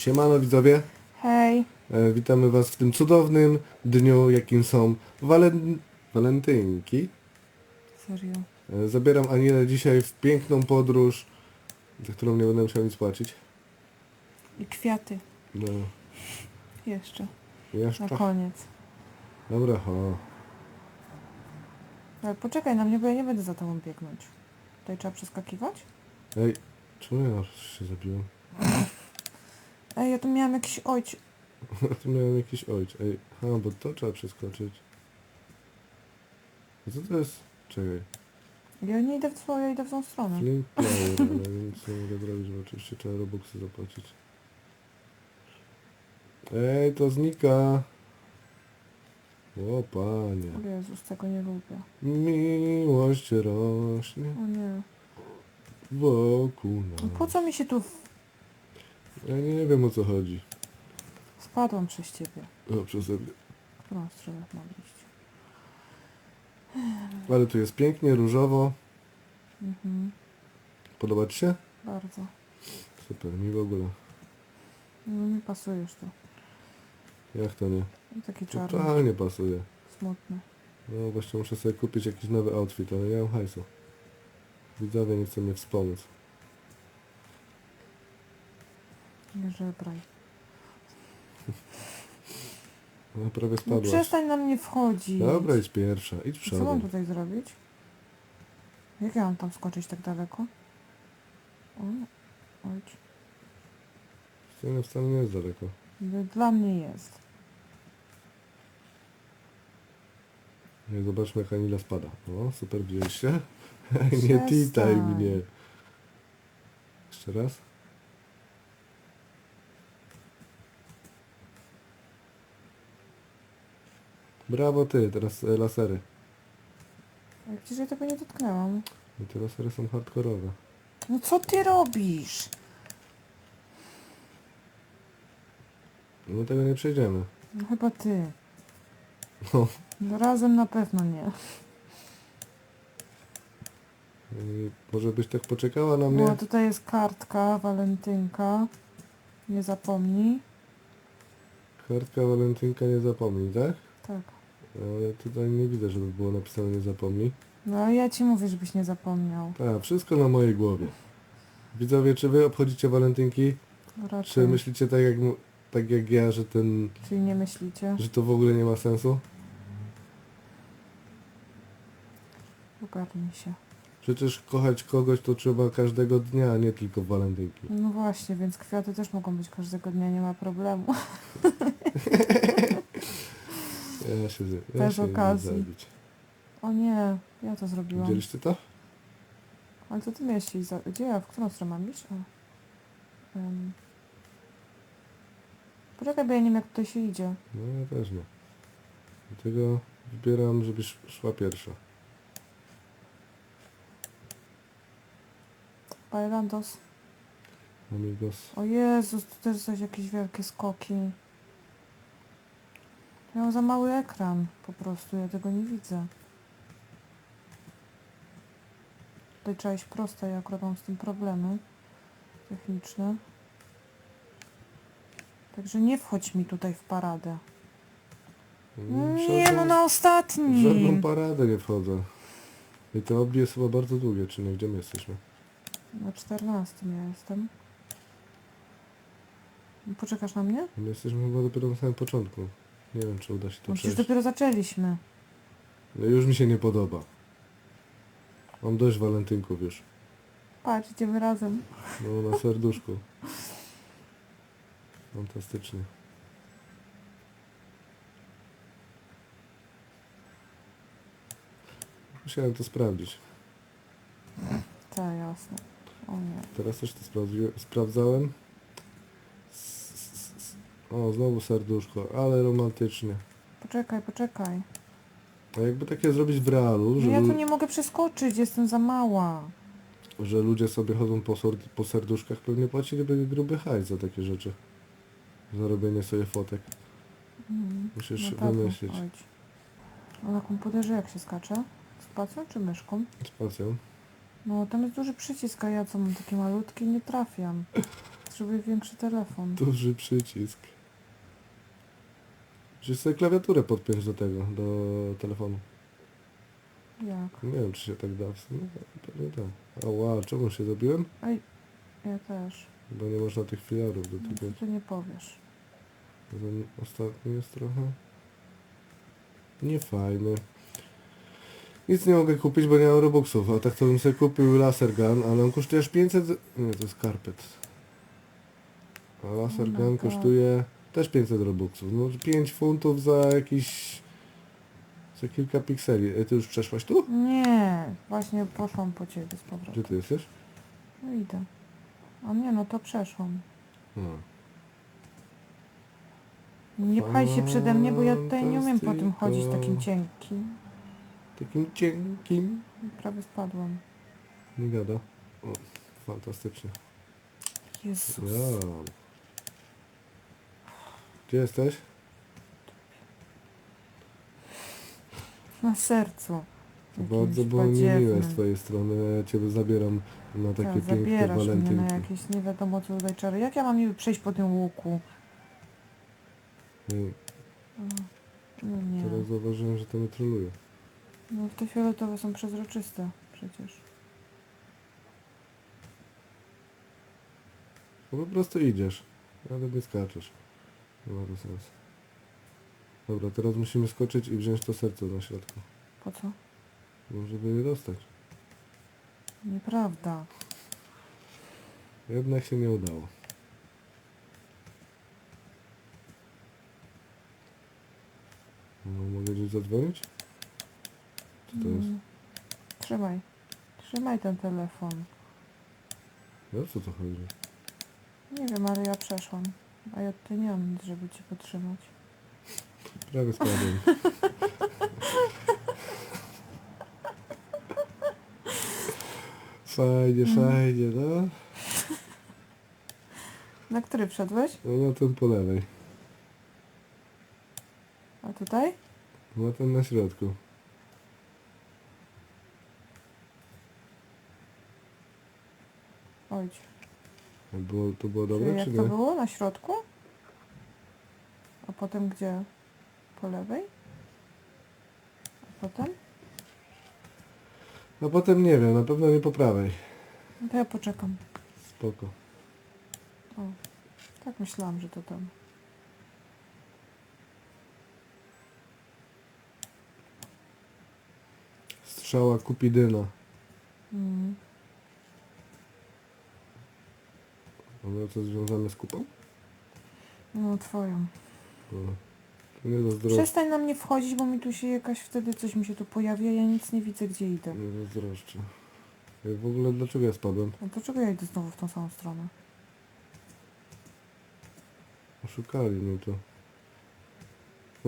Siemano widzowie, Hej, e, witamy was w tym cudownym dniu, jakim są walen... walentynki. serio. E, zabieram Anielę dzisiaj w piękną podróż, za którą nie będę musiał nic płacić. I kwiaty No, jeszcze, jeszcze. na koniec. Dobra, ho. Ale poczekaj na mnie, bo ja nie będę za tobą biegnąć. Tutaj trzeba przeskakiwać? Ej, czemu ja się zabiłem? Ej, ja tu miałam jakiś ojciec. tu miałem jakiś ojciec. Ej, ha, bo to trzeba przeskoczyć. A co to jest? Czekaj. Ja nie idę w twoją, ja idę w tą stronę. Flink player, ale nic nie mogę zrobić, bo oczywiście trzeba robuxy zapłacić. Ej, to znika. O panie. O Jezus, tego nie lubię. Miłość rośnie O nie. wokół No po nas. co mi się tu... Ja nie wiem o co chodzi. Spadłam przez ciebie. O, przeze mnie. W którą stronę mam iść? Ale tu jest pięknie, różowo. Mhm, Podoba ci się? bardzo. Super, mi w ogóle. No mi pasujesz tu. Jak to nie? I taki czarny, Totalnie pasuje. smutny. No właśnie muszę sobie kupić jakiś nowy outfit, ale nie mam hajsu. Widzowie nie chcą mnie wspomóc. Nie żebraj. No prawie No spadłaś. przestań na mnie wchodzić. Dobra, idź pierwsza, idź Co mam tutaj zrobić? Jak ja mam tam skoczyć tak daleko? O, oj, Scena wcale nie jest daleko. no, dla mnie jest. Nie, zobaczmy jak Anila spada. O, super, widzieliście? nie Przestań. titaj mnie. Jeszcze raz. Brawo ty, teraz e, lasery. Ale Przecież ja tego nie dotknęłam. I te lasery są hardkorowe. No co ty robisz? No tego nie przejdziemy. No chyba ty. No. No razem na pewno nie. I może byś tak poczekała na mnie? No tutaj jest kartka, walentynka. Nie zapomnij. Kartka walentynka nie zapomnij, tak? Tak. Ale tutaj nie widzę, żeby było napisane nie zapomnij. No ja ci mówię, żebyś nie zapomniał. Tak, wszystko na mojej głowie. Widzowie, czy wy obchodzicie walentynki? No Czy Raczej. myślicie tak jak, tak jak ja, że ten, Czyli nie myślicie? że to w ogóle nie ma sensu? Ogarnij się. Przecież kochać kogoś to trzeba każdego dnia, a nie tylko w walentynki. No właśnie, więc kwiaty też mogą być każdego dnia, nie ma problemu. Ja się, ja Bez się okazji. zabić. O nie, ja to zrobiłam. Widzieliście to? Ale co ty miałeś iść za... Gdzie ja? W którą stronę mam iść? O. Em. Poczekaj, bo ja nie wiem jak tutaj się idzie. No ja też nie. Dlatego wybieram, żebyś szła pierwsza. Bailandos. Amigos. O Jezus, tu też coś jakieś wielkie skoki. Mam za mały ekran po prostu, ja tego nie widzę. Tutaj trzeba iść prosto, ja akurat mam z tym problemy techniczne. Także nie wchodź mi tutaj w paradę. Mm, Nie, no na W żadną ostatnim. paradę nie wchodzę. I to obie jest chyba bardzo długie, czy nie? Gdzie my jesteśmy? Na 14 ja jestem. Poczekasz na mnie? My jesteśmy chyba dopiero na samym początku. Nie wiem, czy uda się to No przecież przejść. dopiero zaczęliśmy. No już mi się nie podoba. Mam dość walentynków już. Patrz, idziemy razem. No na serduszku. Fantastycznie. Musiałem to sprawdzić. Tak, jasne. O nie. Teraz też to sprawdzi- sprawdzałem. O, znowu serduszko, ale romantycznie. Poczekaj, poczekaj. A jakby takie zrobić w realu, No że, ja tu lu- nie mogę przeskoczyć, jestem za mała. że ludzie sobie chodzą po, sord- po serduszkach, pewnie płaciliby gruby hajs za takie rzeczy. Za robienie sobie fotek. Mhm. Musisz Na pewno. wymyślić. Oj. A na komputerze jak się skacze? Spacją czy myszką? Spacją. No tam jest duży przycisk, a ja co mam takie malutkie nie trafiam. Potrzebuję większy telefon. Duży przycisk. Musisz sobie klawiaturę podpiąć do tego, do telefonu. Jak? Nie wiem, czy się tak da. W sumie pewnie tak. Ała, czemu się zabiłem? Ej, ja też. Bo nie można tych filarów No, dotykać. co ty nie powiesz. Ten ostatni jest trochę... Niefajny. Nic nie mogę kupić, bo nie mam robuxów, a tak to bym sobie kupił laser gun, ale on kosztuje aż 500... Nie, to jest karpet. A laser my gun God. kosztuje też 500 robuxów. No 5 funtów za jakiś... za kilka pikseli. E, Ty już przeszłaś tu? Nie, właśnie poszłam po ciebie z Gdzie powrotem. ty jesteś? No idę. A nie, no to przeszłam. A. Nie pchaj się przede mnie, bo ja tutaj nie umiem po tym chodzić takim cienkim. Takim cienkim. Prawie spadłam. Nie gada. O, fantastycznie. Jezus. Ja. Gdzie jesteś? Na sercu. To Jakimś bardzo było niemiłe z badziewnym. twojej strony. Ja ciebie zabieram na takie Tak, piękne zabierasz mnie na walentynki. jakieś nie wiadomo co tutaj czary. Jak ja mam niby przejść po tym łuku? Ej, No nie. Teraz zauważyłem, że to mnie troluje. No te fioletowe są przezroczyste przecież. No po prostu idziesz. Nawet nie skaczesz. Nie ma to sensu. Dobra, teraz musimy skoczyć i wziąć to serce na środku. Po co? No, żeby je dostać. Nieprawda. Jednak się nie udało. No, mogę gdzieś zadzwonić? Co to jest? Mm. Trzymaj. Trzymaj ten telefon. No co to chodzi? Nie wiem, ale ja przeszłam. A ja tutaj nie mam nic, żeby cię podtrzymać. Prawie spadłem. Fajnie, fajnie, no. Na który wszedłeś? No na ten po lewej. A tutaj? Na ten na środku. Oj. Było, to było Czyli dobre, jak czy to nie? było? Na środku? A potem gdzie? Po lewej? A potem? A potem nie wiem, na pewno nie po prawej. No to ja poczekam. Spoko. O. Tak myślałam, że to tam. Strzała Kupidyna. Mamy co związane z kupą? No twoją. No. Nie. Przestań na mnie wchodzić, bo mi tu się jakaś wtedy coś mi się tu pojawia, ja nic nie widzę gdzie idę. Nie zazdroszczę. Ej, W ogóle dlaczego ja spadłem? No dlaczego ja idę znowu w tą samą stronę? Oszukali mnie to.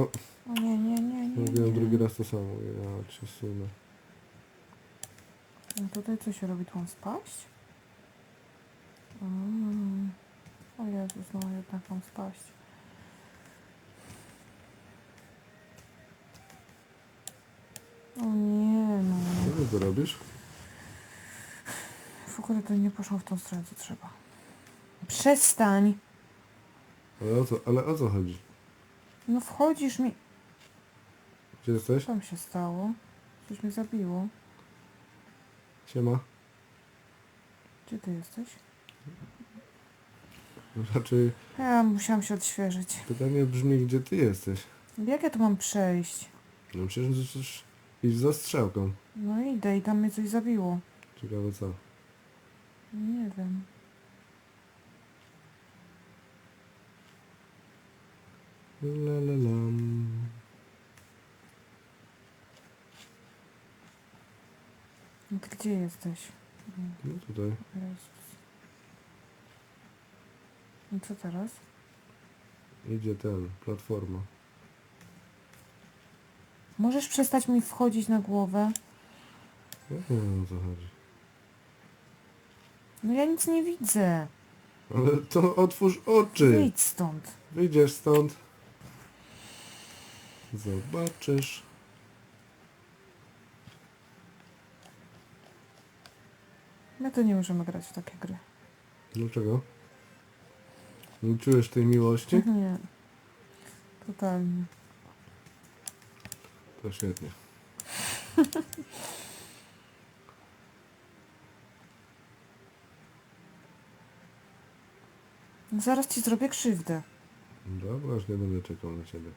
O nie, nie, nie, nie. Robiłem nie. drugi raz to samo. Ja cię sunę. No tutaj co się robi? Tu mam spaść? Mm. O Jezus, no jednak mam spaść. O nie, no. Co ty robisz? W ogóle to nie poszło w tą stronę, co trzeba. Przestań! Ale o co, ale o co chodzi? No wchodzisz mi... Gdzie jesteś? Co tam się stało? Coś mnie zabiło. Siema. Gdzie ty jesteś? Raczej Ja musiałam się odświeżyć. pytanie brzmi, gdzie ty jesteś? Jak ja tu mam przejść? No przecież idź za strzałką. No idę i tam mnie coś zabiło. Ciekawe co. Nie wiem. La la. No ty gdzie jesteś? No tutaj. Jezus. I co teraz? Idzie ten, platforma. Możesz przestać mi wchodzić na głowę? Ja nie wiem o co chodzi. No ja nic nie widzę. Ale to otwórz oczy. Wyjdź stąd. Wyjdziesz stąd. Zobaczysz. My to nie możemy grać w takie gry. Dlaczego? Nie czujesz tej miłości? Nie. Totalnie. To świetnie. Zaraz ci zrobię krzywdę. Dobra, aż nie będę czekał na ciebie.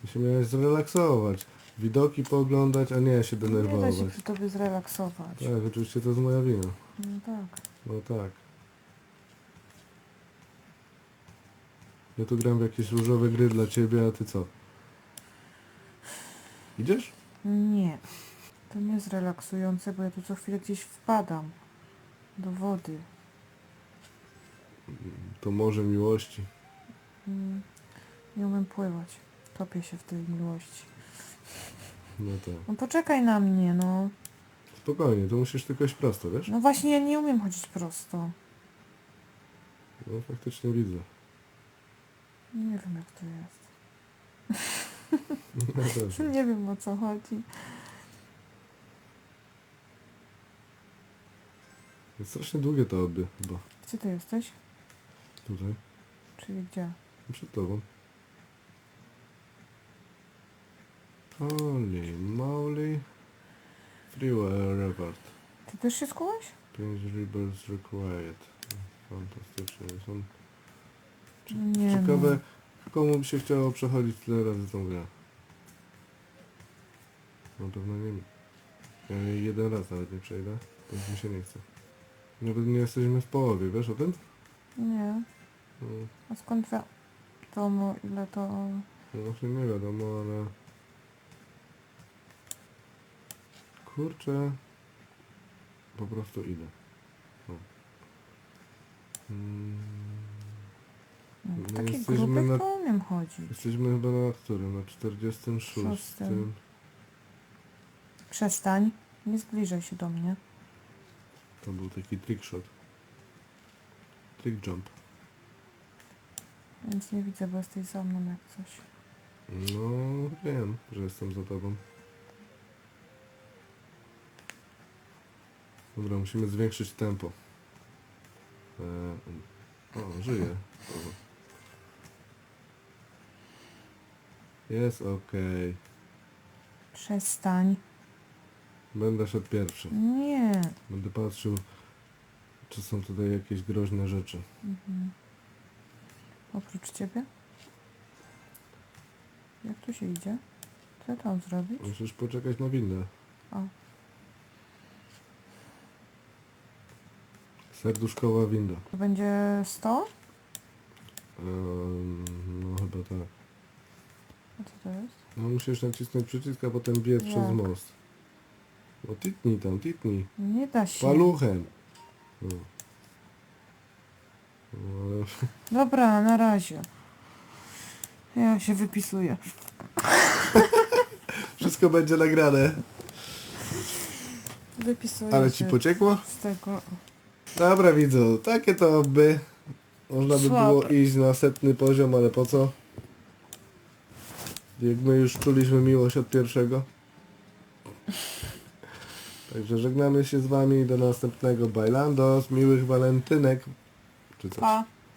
Ty się miałeś zrelaksować. Widoki pooglądać, a nie się Nie da denerwować. się przy tobie zrelaksować. Tak, oczywiście to jest moja wina. No tak. No tak. Ja tu gram w jakieś różowe gry dla ciebie, a ty co? Idziesz? Nie. To nie jest relaksujące, bo ja tu co chwilę gdzieś wpadam. Do wody. To może miłości. Mm, Nie umiem pływać. Topię się w tej miłości. No tak. No poczekaj na mnie, no. Spokojnie, to musisz tylko iść prosto, wiesz? No właśnie, ja nie umiem chodzić prosto. No faktycznie widzę. Nie wiem jak to jest. Ja też. Nie wiem o co chodzi. Jest strasznie długie to obie chyba. Gdzie ty jesteś? Tutaj. Czyli gdzie? Przed tobą. Holy moly. Freeware report. Ty też się skułeś? 5 rebels required. Fantastycznie. Są Nie ciekawe, komu by się chciało przechodzić tyle razy tą grę. Na pewno nie mi. Ja jej jeden raz nawet nie przejdę, więc mi się nie chce. Nawet nie jesteśmy w połowie, wiesz o tym? No. Nie. No, A skąd wiadomo ile to... no właśnie nie wiadomo, ale... Kurczę... Po prostu idę. No. Mm, No, My taki jesteśmy grupy na- to umiem chodzić. jesteśmy chyba na którym? Na 46. Szóstym. Przestań. Nie zbliżaj się do mnie. To był taki trickshot. Trick jump. Więc nie widzę, bo jesteś za mną jak coś. No, wiem, że jestem za tobą. Dobra, musimy zwiększyć tempo. E, o, żyje. Jest okej. Przestań. Będę szedł pierwszy. Nie. Będę patrzył, czy są tutaj jakieś groźne rzeczy. Mhm. Oprócz ciebie? Jak tu się idzie? Co tam zrobić? Musisz poczekać na windę. O. Serduszkowa winda. To będzie 100? Ehm, no chyba tak. A co to jest? No musisz nacisnąć przycisk, a potem biec przez Jak? most. No titnij tam, titnij. Nie da się. Paluchem. No. No, ale Dobra, na razie. Ja się wypisuję. wszystko będzie nagrane. Wypisuję Ale ci się pociekło? z tego. Dobra widzu, takie to by. Można by Słabe. było iść na setny poziom, ale po co? Jak my już czuliśmy miłość od pierwszego. Także żegnamy się z wami do następnego Bailandos, miłych walentynek. Czy coś. Pa.